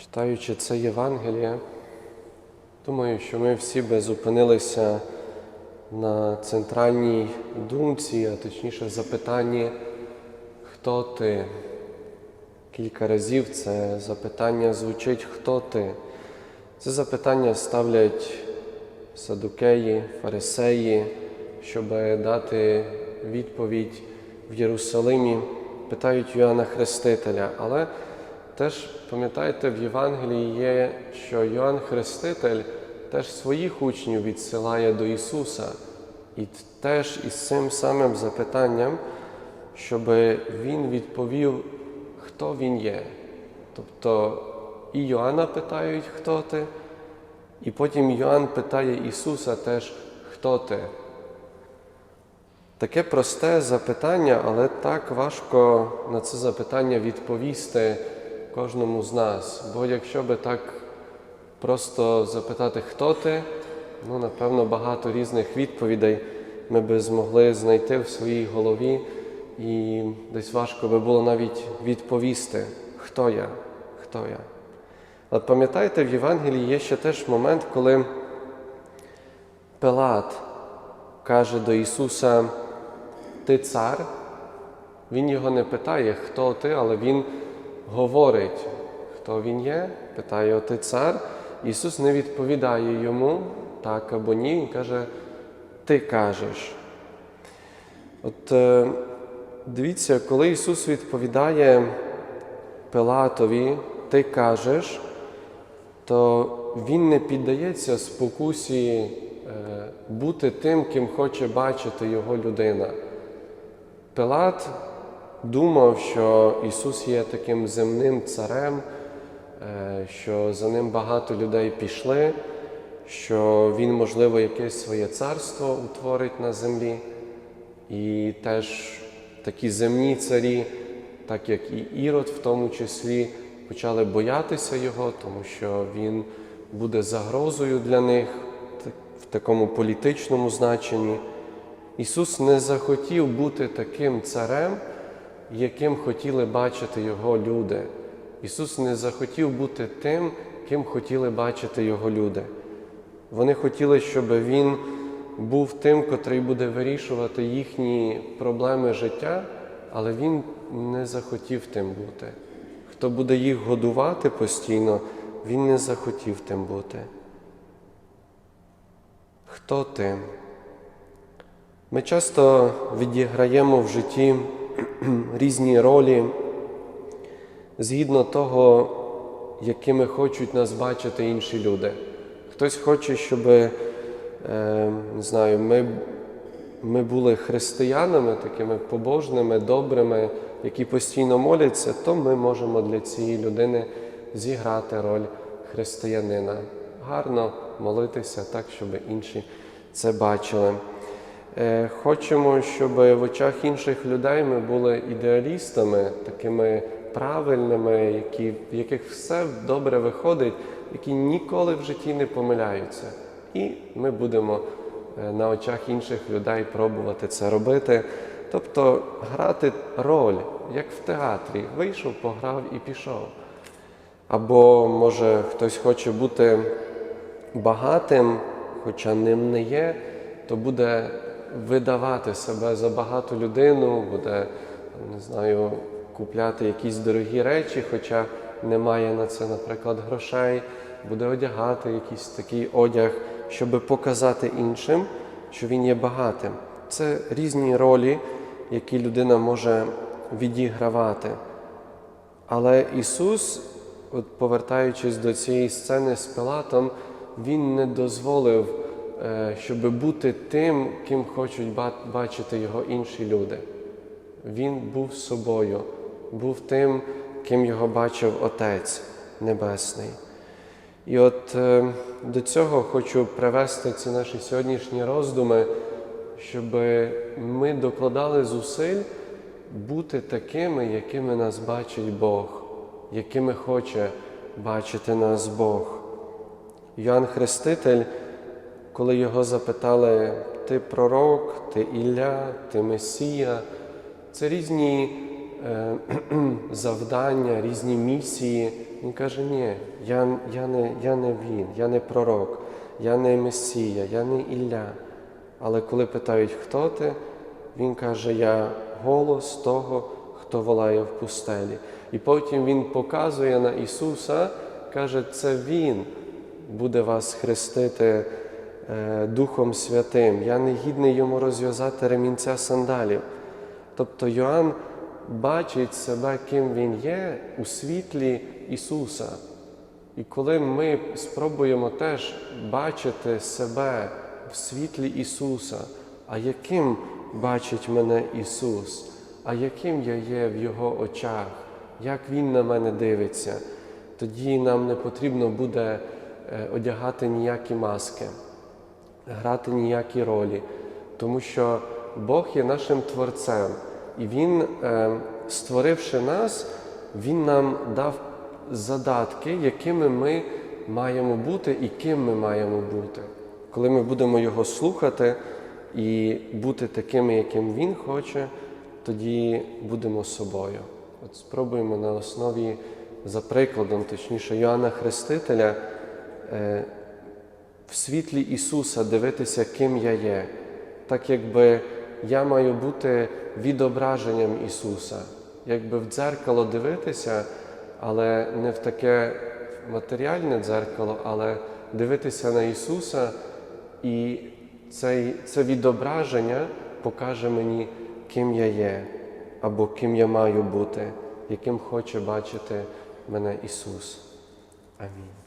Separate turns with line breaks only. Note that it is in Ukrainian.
Читаючи це Євангеліє, думаю, що ми всі би зупинилися на центральній думці, а точніше запитанні, хто ти? Кілька разів це запитання звучить Хто ти? Це запитання ставлять садукеї, фарисеї, щоб дати відповідь в Єрусалимі, питають Йоанна Хрестителя. Але теж пам'ятаєте, в Євангелії є, що Йоанн Хреститель теж своїх учнів відсилає до Ісуса. І теж із цим самим запитанням, щоб Він відповів, хто Він є. Тобто і Йоанна питають, хто ти, і потім Йоанн питає Ісуса теж, хто ти. Таке просте запитання, але так важко на це запитання відповісти кожному з нас. Бо якщо би так просто запитати, хто ти, ну, напевно, багато різних відповідей ми би змогли знайти в своїй голові, і десь важко би було навіть відповісти, хто я, хто я. Але пам'ятаєте, в Євангелії є ще теж момент, коли Пилат каже до Ісуса, Ти цар. Він його не питає, хто ти, але Він говорить, хто він є, питає, ти цар. Ісус не відповідає йому так або ні. Він каже, Ти кажеш. От е, дивіться, коли Ісус відповідає Пилатові, Ти кажеш, то Він не піддається спокусі е, бути тим, ким хоче бачити його людина. Пилат думав, що Ісус є таким земним царем, е, що за ним багато людей пішли, що Він, можливо, якесь своє царство утворить на землі. І теж такі земні царі, так як і Ірод, в тому числі, почали боятися його, тому що він буде загрозою для них в такому політичному значенні. Ісус не захотів бути таким царем, яким хотіли бачити Його люди. Ісус не захотів бути тим, ким хотіли бачити Його люди. Вони хотіли, щоб Він був тим, котрий буде вирішувати їхні проблеми життя, але Він не захотів тим бути. Хто буде їх годувати постійно, Він не захотів тим бути. Хто ти? Ми часто відіграємо в житті різні ролі згідно того, якими хочуть нас бачити інші люди. Хтось хоче, щоб е, не знаю, ми, ми були християнами, такими побожними, добрими, які постійно моляться, то ми можемо для цієї людини зіграти роль християнина. Гарно молитися так, щоб інші це бачили. Е, Хочемо, щоб в очах інших людей ми були ідеалістами, такими правильними, які, в яких все добре виходить, які ніколи в житті не помиляються. І ми будемо е, на очах інших людей пробувати це робити. Тобто грати роль, як в театрі, вийшов, пограв і пішов. Або, може, хтось хоче бути багатим, хоча ним не є, то буде видавати себе за багату людину, буде, не знаю, купляти якісь дорогі речі, хоча немає на це, наприклад, грошей, буде одягати якийсь такий одяг, щоб показати іншим, що він є багатим. Це різні ролі, які людина може відігравати. Але Ісус, от повертаючись до цієї сцени з Пилатом, Він не дозволив, щоб бути тим, ким хочуть бачити його інші люди. Він був собою, був тим, ким його бачив Отець Небесний. І от е, до цього хочу привести ці наші сьогоднішні роздуми, щоб ми докладали зусиль бути такими, якими нас бачить Бог, якими хоче бачити нас Бог. Йоанн Хреститель, коли його запитали, ти пророк, ти Ілля, ти Месія, це різні е, завдання, різні місії, Він каже, ні, я, я, не, я не він, я не пророк, я не Месія, я не Ілля. Але коли питають, хто ти, він каже, я голос того, хто волає в пустелі. І потім він показує на Ісуса, каже, це Він буде вас хрестити Духом Святим. Я не гідний йому розв'язати ремінця сандалів. Тобто Йоанн бачить себе, ким він є у світлі Ісуса. І коли ми спробуємо теж бачити себе в світлі Ісуса, а яким бачить мене Ісус, а яким я є в Його очах, як Він на мене дивиться, тоді нам не потрібно буде е, одягати ніякі маски, грати ніякі ролі, тому що Бог є нашим Творцем, і Він, е, створивши нас, Він нам дав задатки, якими ми маємо бути і ким ми маємо бути. Коли ми будемо Його слухати і бути такими, яким Він хоче, тоді будемо собою. От спробуємо на основі, за прикладом, точніше, Йоанна Хрестителя, е, в світлі Ісуса дивитися, ким я є, так якби я маю бути відображенням Ісуса, якби в дзеркало дивитися, але не в таке матеріальне дзеркало, але дивитися на Ісуса, і цей, це відображення покаже мені, ким я є, або ким я маю бути, яким хоче бачити мене Ісус. Амінь.